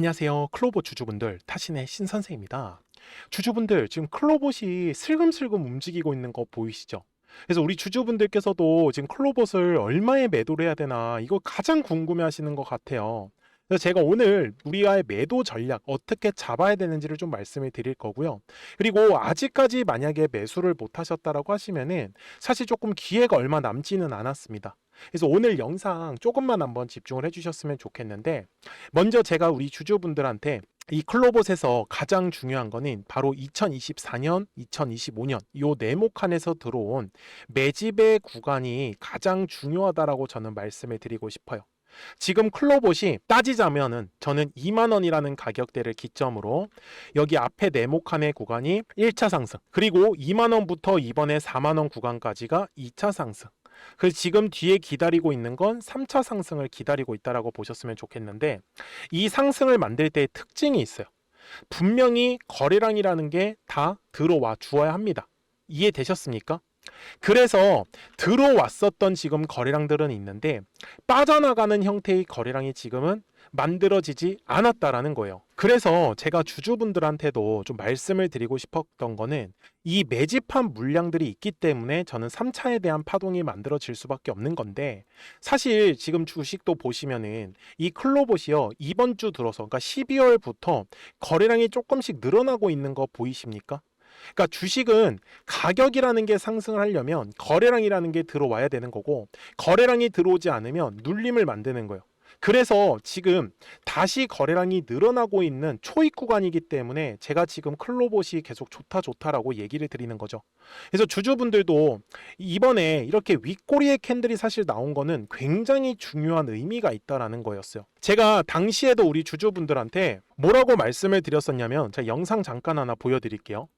안녕하세요. 클로버 주주분들, 타신의 신선생입니다. 주주분들, 지금 클로봇이 슬금슬금 움직이고 있는 거 보이시죠? 그래서 우리 주주분들께서도 지금 클로봇을 얼마에 매도를 해야 되나, 이거 가장 궁금해 하시는 것 같아요. 그래서 제가 오늘 우리와의 매도 전략 어떻게 잡아야 되는지를 좀 말씀을 드릴 거고요. 그리고 아직까지 만약에 매수를 못 하셨다라고 하시면은 사실 조금 기회가 얼마 남지는 않았습니다. 그래서 오늘 영상 조금만 한번 집중을 해주셨으면 좋겠는데 먼저 제가 우리 주주분들한테 이 클로봇에서 가장 중요한 거는 바로 2024년, 2025년 요 네모칸에서 들어온 매집의 구간이 가장 중요하다라고 저는 말씀을 드리고 싶어요. 지금 클로봇이 따지자면은 저는 2만 원이라는 가격대를 기점으로 여기 앞에 네모칸의 구간이 1차 상승 그리고 2만 원부터 이번에 4만 원 구간까지가 2차 상승 그래서 지금 뒤에 기다리고 있는 건 3차 상승을 기다리고 있다라고 보셨으면 좋겠는데 이 상승을 만들 때의 특징이 있어요. 분명히 거래량이라는 게 다 들어와 주어야 합니다. 이해되셨습니까? 그래서 들어왔었던 지금 거래량들은 있는데 빠져나가는 형태의 거래량이 지금은 만들어지지 않았다라는 거예요. 그래서 제가 주주분들한테도 좀 말씀을 드리고 싶었던 거는 이 매집한 물량들이 있기 때문에 저는 3차에 대한 파동이 만들어질 수밖에 없는 건데 사실 지금 주식도 보시면은 이 클로봇이요 이번 주 들어서 그러니까 12월부터 거래량이 조금씩 늘어나고 있는 거 보이십니까? 그러니까 주식은 가격이라는 게 상승을 하려면 거래량이라는 게 들어와야 되는 거고 거래량이 들어오지 않으면 눌림을 만드는 거예요. 그래서 지금 다시 거래량이 늘어나고 있는 초입 구간이기 때문에 제가 지금 클로봇이 계속 좋다 좋다라고 얘기를 드리는 거죠. 그래서 주주분들도 이번에 이렇게 윗꼬리의 캔들이 사실 나온 거는 굉장히 중요한 의미가 있다라는 거였어요. 제가 당시에도 우리 주주분들한테 뭐라고 말씀을 드렸었냐면 제가 영상 잠깐 하나 보여드릴게요.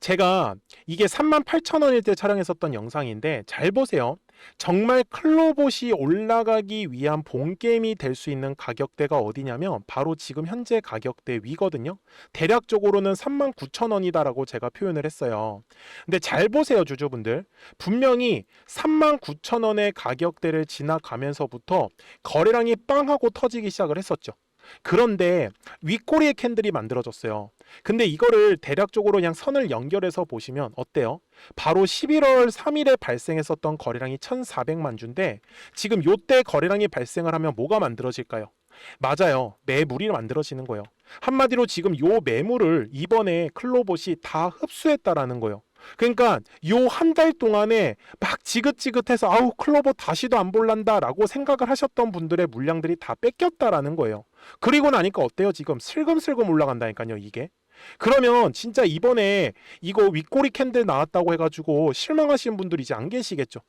제가 이게 38,000원일 때 촬영했었던 영상인데 잘 보세요. 정말 클로봇이 올라가기 위한 본게임이 될 수 있는 가격대가 어디냐면 바로 지금 현재 가격대 위거든요. 대략적으로는 39,000원이다라고 제가 표현을 했어요. 근데 잘 보세요, 주주분들. 분명히 39,000원의 가격대를 지나가면서부터 거래량이 빵 하고 터지기 시작을 했었죠. 그런데 윗꼬리의 캔들이 만들어졌어요. 근데 이거를 대략적으로 그냥 선을 연결해서 보시면 어때요? 바로 11월 3일에 발생했었던 거래량이 1,400만 주인데 지금 요때 거래량이 발생을 하면 뭐가 만들어질까요? 맞아요. 매물이 만들어지는 거예요. 한마디로 지금 요 매물을 이번에 클로봇이 다 흡수했다라는 거예요. 그러니까 요 한 달 동안에 막 지긋지긋해서 아우 클로봇 다시도 안 볼란다라고 생각을 하셨던 분들의 물량들이 다 뺏겼다라는 거예요. 그리고 나니까 어때요? 지금 슬금슬금 올라간다니까요, 이게. 그러면 진짜 이번에 이거 윗꼬리 캔들 나왔다고 해가지고 실망하시는 분들이 이제 안 계시겠죠.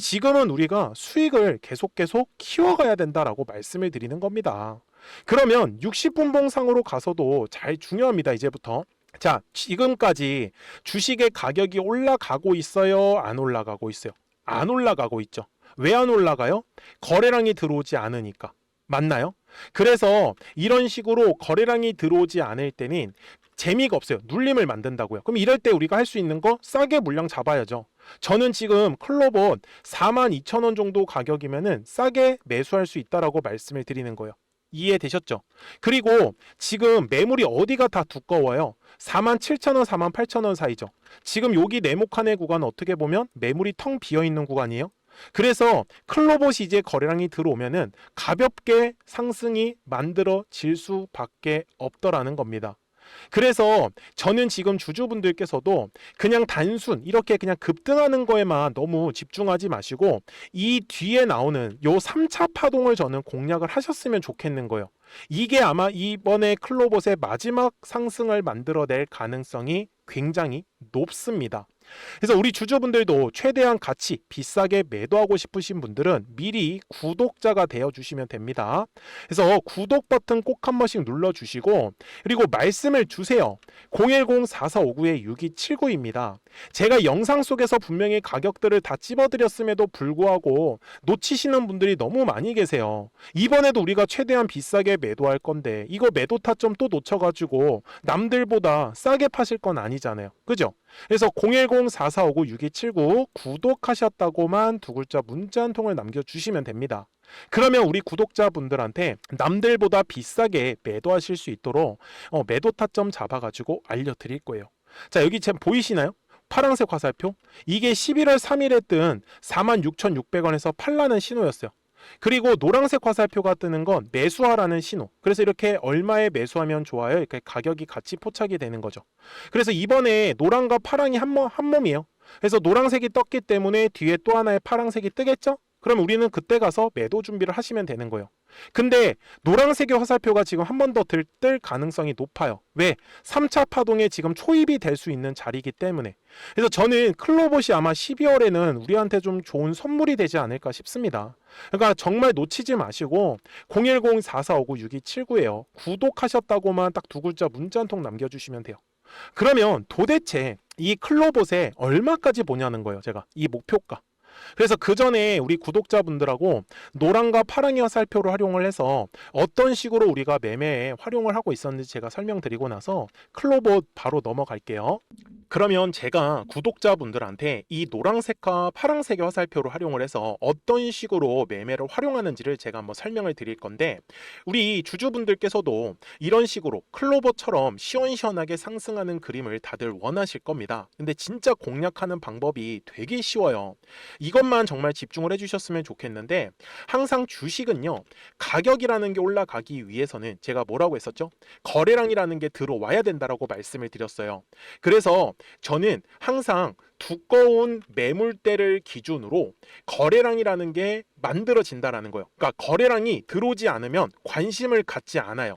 지금은 우리가 수익을 계속 계속 키워가야 된다라고 말씀을 드리는 겁니다. 그러면 60분봉상으로 가서도 잘 중요합니다, 이제부터. 자, 지금까지 주식의 가격이 올라가고 있어요? 안 올라가고 있어요? 안 올라가고 있죠. 왜 안 올라가요? 거래량이 들어오지 않으니까. 맞나요? 그래서 이런 식으로 거래량이 들어오지 않을 때는 재미가 없어요. 눌림을 만든다고요. 그럼 이럴 때 우리가 할 수 있는 거 싸게 물량 잡아야죠. 저는 지금 클로봇 42,000원 정도 가격이면은 싸게 매수할 수 있다라고 말씀을 드리는 거예요. 이해되셨죠? 그리고 지금 매물이 어디가 다 두꺼워요? 47,000원, 48,000원 사이죠. 지금 여기 네모칸의 구간 어떻게 보면 매물이 텅 비어 있는 구간이에요. 그래서 클로봇이 이제 거래량이 들어오면은 가볍게 상승이 만들어질 수밖에 없더라는 겁니다. 그래서 저는 지금 주주분들께서도 그냥 단순 이렇게 그냥 급등하는 거에만 너무 집중하지 마시고 이 뒤에 나오는 요 3차 파동을 저는 공략을 하셨으면 좋겠는 거예요. 이게 아마 이번에 클로봇의 마지막 상승을 만들어낼 가능성이 굉장히 높습니다. 그래서 우리 주주분들도 최대한 같이 비싸게 매도하고 싶으신 분들은 미리 구독자가 되어 주시면 됩니다. 그래서 구독 버튼 꼭 한 번씩 눌러 주시고 그리고 말씀을 주세요. 010-4459-6279입니다. 제가 영상 속에서 분명히 가격들을 다 찝어드렸음에도 불구하고 놓치시는 분들이 너무 많이 계세요. 이번에도 우리가 최대한 비싸게 매도할 건데 이거 매도 타점 또 놓쳐가지고 남들보다 싸게 파실 건 아니잖아요. 그죠? 그래서 010-4459-6279 구독하셨다고만 두 글자 문자 한 통을 남겨주시면 됩니다. 그러면 우리 구독자분들한테 남들보다 비싸게 매도하실 수 있도록 어, 매도 타점 잡아가지고 알려드릴 거예요. 자 여기 지금 보이시나요? 파란색 화살표 이게 11월 3일에 뜬 46,600원에서 팔라는 신호였어요. 그리고 노란색 화살표가 뜨는 건 매수하라는 신호. 그래서 이렇게 얼마에 매수하면 좋아요? 이렇게 가격이 같이 포착이 되는 거죠. 그래서 이번에 노란과 파랑이 한, 몸, 한 몸이에요. 그래서 노란색이 떴기 때문에 뒤에 또 하나의 파랑색이 뜨겠죠? 그럼 우리는 그때 가서 매도 준비를 하시면 되는 거예요. 근데 노란색의 화살표가 지금 한 번더뜰 가능성이 높아요. 왜? 3차 파동에 지금 초입이 될 수 있는 자리이기 때문에. 그래서 저는 클로봇이 아마 12월에는 우리한테 좀 좋은 선물이 되지 않을까 싶습니다. 그러니까 정말 놓치지 마시고 010-4459-6279예요. 구독하셨다고만 딱 두 글자 문자 한 통 남겨주시면 돼요. 그러면 도대체 이 클로봇에 얼마까지 보냐는 거예요. 제가 이 목표가. 그래서 그 전에 우리 구독자분들하고 노란과 파랑의 화살표를 활용을 해서 어떤 식으로 우리가 매매에 활용을 하고 있었는지 제가 설명드리고 나서 클로봇 바로 넘어갈게요. 그러면 제가 구독자분들한테 이 노란색과 파란색의 화살표를 활용을 해서 어떤 식으로 매매를 활용하는지를 제가 한번 설명을 드릴 건데 우리 주주분들께서도 이런 식으로 클로버처럼 시원시원하게 상승하는 그림을 다들 원하실 겁니다. 근데 진짜 공략하는 방법이 되게 쉬워요. 이 것만 정말 집중을 해주셨으면 좋겠는데 항상 주식은요 가격이라는 게 올라가기 위해서는 제가 뭐라고 했었죠? 거래량이라는 게 들어와야 된다라고 말씀을 드렸어요. 그래서 저는 항상 두꺼운 매물대를 기준으로 거래량이라는 게 만들어진다라는 거예요. 그러니까 거래량이 들어오지 않으면 관심을 갖지 않아요.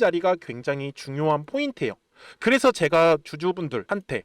자리가 굉장히 중요한 포인트예요. 그래서 제가 주주분들한테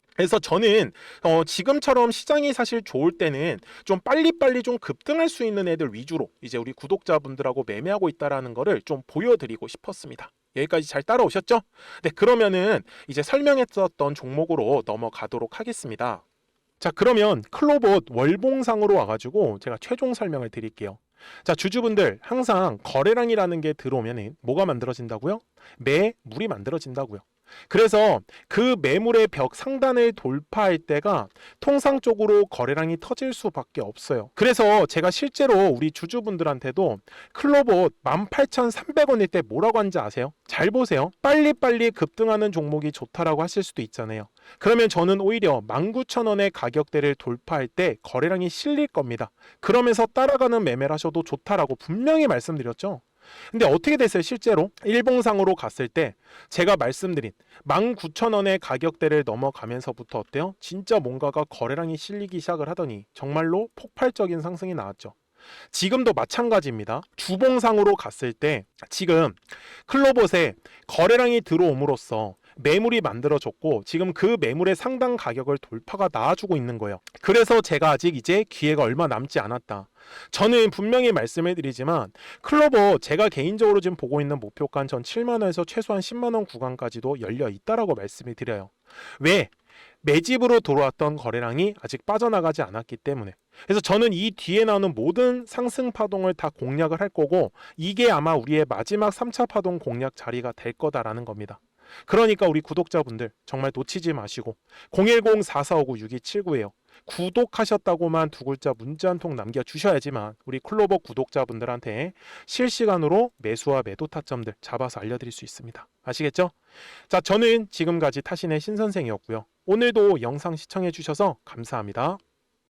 그래서 저는 어, 지금처럼 시장이 사실 좋을 때는 좀 빨리빨리 좀 급등할 수 있는 애들 위주로 이제 우리 구독자분들하고 매매하고 있다라는 거를 좀 보여드리고 싶었습니다. 여기까지 잘 따라오셨죠? 네, 그러면은 이제 설명했었던 종목으로 넘어가도록 하겠습니다. 자, 그러면 클로봇 월봉상으로 와가지고 제가 최종 설명을 드릴게요. 자, 주주분들 항상 거래량이라는 게 들어오면 뭐가 만들어진다고요? 매물이 만들어진다고요. 그래서 그 매물의 벽 상단을 돌파할 때가 통상적으로 거래량이 터질 수밖에 없어요. 그래서 제가 실제로 우리 주주분들한테도 클로봇 18,300원일 때 뭐라고 하는지 아세요? 잘 보세요. 빨리빨리 급등하는 종목이 좋다라고 하실 수도 있잖아요. 그러면 저는 오히려 19,000원의 가격대를 돌파할 때 거래량이 실릴 겁니다. 그러면서 따라가는 매매를 하셔도 좋다라고 분명히 말씀드렸죠. 근데 어떻게 됐어요? 실제로 일봉상으로 갔을 때 제가 말씀드린 19,000원의 가격대를 넘어가면서부터 어때요? 진짜 뭔가가 거래량이 실리기 시작을 하더니 정말로 폭발적인 상승이 나왔죠. 지금도 마찬가지입니다. 주봉상으로 갔을 때 지금 클로봇에 거래량이 들어옴으로써 매물이 만들어졌고 지금 그 매물의 상당 가격을 돌파가 나와주고 있는 거예요. 그래서 제가 아직 이제 기회가 얼마 남지 않았다. 저는 분명히 말씀해 드리지만 클로버 제가 개인적으로 지금 보고 있는 목표가 전 7만 원에서 최소한 10만 원 구간까지도 열려 있다라고 말씀을 드려요. 왜? 매집으로 들어왔던 거래량이 아직 빠져나가지 않았기 때문에. 그래서 저는 이 뒤에 나오는 모든 상승 파동을 다 공략을 할 거고 이게 아마 우리의 마지막 3차 파동 공략 자리가 될 거다라는 겁니다. 그러니까 우리 구독자분들 정말 놓치지 마시고 010-4459-6279예요. 구독하셨다고만 두 글자 문자 한 통 남겨주셔야지만 우리 클로버 구독자분들한테 실시간으로 매수와 매도 타점들 잡아서 알려드릴 수 있습니다. 아시겠죠? 자, 저는 지금까지 타신의 신선생이었고요. 오늘도 영상 시청해 주셔서 감사합니다.